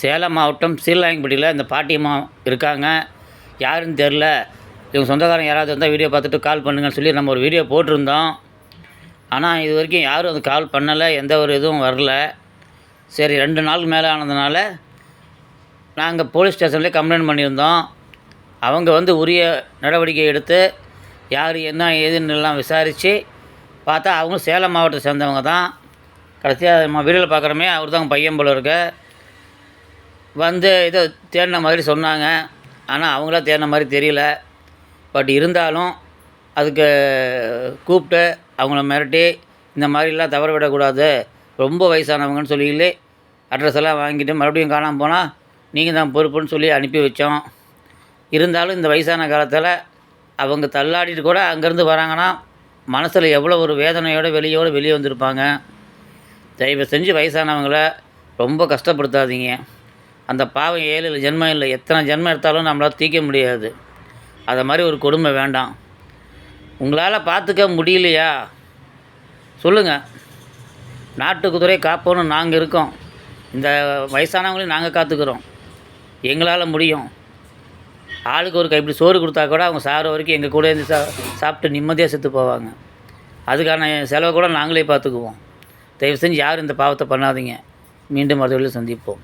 சேலம் மாவட்டம் சீலாயங்குடியில் இந்த பாட்டியம்மா இருக்காங்க. யாருன்னு தெரில. இவங்க சொந்தக்காரங்க யாராவது இருந்தால் வீடியோ பார்த்துட்டு கால் பண்ணுங்கன்னு சொல்லி நம்ம ஒரு வீடியோ போட்டிருந்தோம். ஆனால் இது வரைக்கும் யாரும் அது கால் பண்ணலை. எந்த ஒரு இதுவும் வரல. சரி ரெண்டு நாளுக்கு மேலே ஆனதுனால நாங்கள் போலீஸ் ஸ்டேஷன்லேயே கம்ப்ளைண்ட் பண்ணியிருந்தோம். அவங்க வந்து உரிய நடவடிக்கை எடுத்து யார் என்ன ஏதுன்னு எல்லாம் விசாரித்து பார்த்தா அவங்க சேலம் மாவட்டத்தை சேர்ந்தவங்க தான். கடைசியாக நம்ம வீடியோவில் பார்க்குறோமே அவர் தான் பையன் போல இருக்க. வந்து ஏதோ தேடின மாதிரி சொன்னாங்க. ஆனால் அவங்களா தேடின மாதிரி தெரியல. பட் இருந்தாலும் அதுக்கு கூப்பிட்டு அவங்கள மிரட்டி இந்த மாதிரிலாம் தவற விடக்கூடாது. ரொம்ப வயசானவங்கன்னு சொல்லி அட்ரஸ் எல்லாம் வாங்கிட்டு மறுபடியும் காணாமல் போனால் நீங்கள் தான் பொறுப்புன்னு சொல்லி அனுப்பி வச்சோம். இருந்தாலும் இந்த வயசான காலத்தில் அவங்க தள்ளாடிட்டு கூட அங்கேருந்து வராங்கன்னா மனசில் எவ்வளோ ஒரு வேதனையோடு வெளியோடு வெளியே வந்திருப்பாங்க. தயவு செஞ்சு வயசானவங்கள ரொம்ப கஷ்டப்படுத்தாதீங்க. அந்த பாவம் ஏழு ஜென்மம் இல்லை. எத்தனை ஜென்மம் எடுத்தாலும் நம்மளால் தீர்க்க முடியாது. அதை மாதிரி ஒரு கொடுமை வேண்டாம். உங்களால் பார்த்துக்க முடியலையா? சொல்லுங்கள் நாட்டு குதிரை காப்போன்னு நாங்கள் இருக்கோம். இந்த வயசானவங்களையும் நாங்கள் காத்துக்கிறோம். எங்களால் முடியும். ஆளுக்கு ஒரு கைப்பிடி சோறு கொடுத்தா கூட அவங்க சாகிற வரைக்கும் எங்கள் கூட இருந்து சா சாப்பிட்டு நிம்மதியாக செத்து போவாங்க. அதுக்கான செலவை கூட நாங்களே பார்த்துக்குவோம். தயவு செஞ்சு யாரும் இந்த பாவத்தை பண்ணாதீங்க. மீண்டும் மறுபடியும் சந்திப்போம்.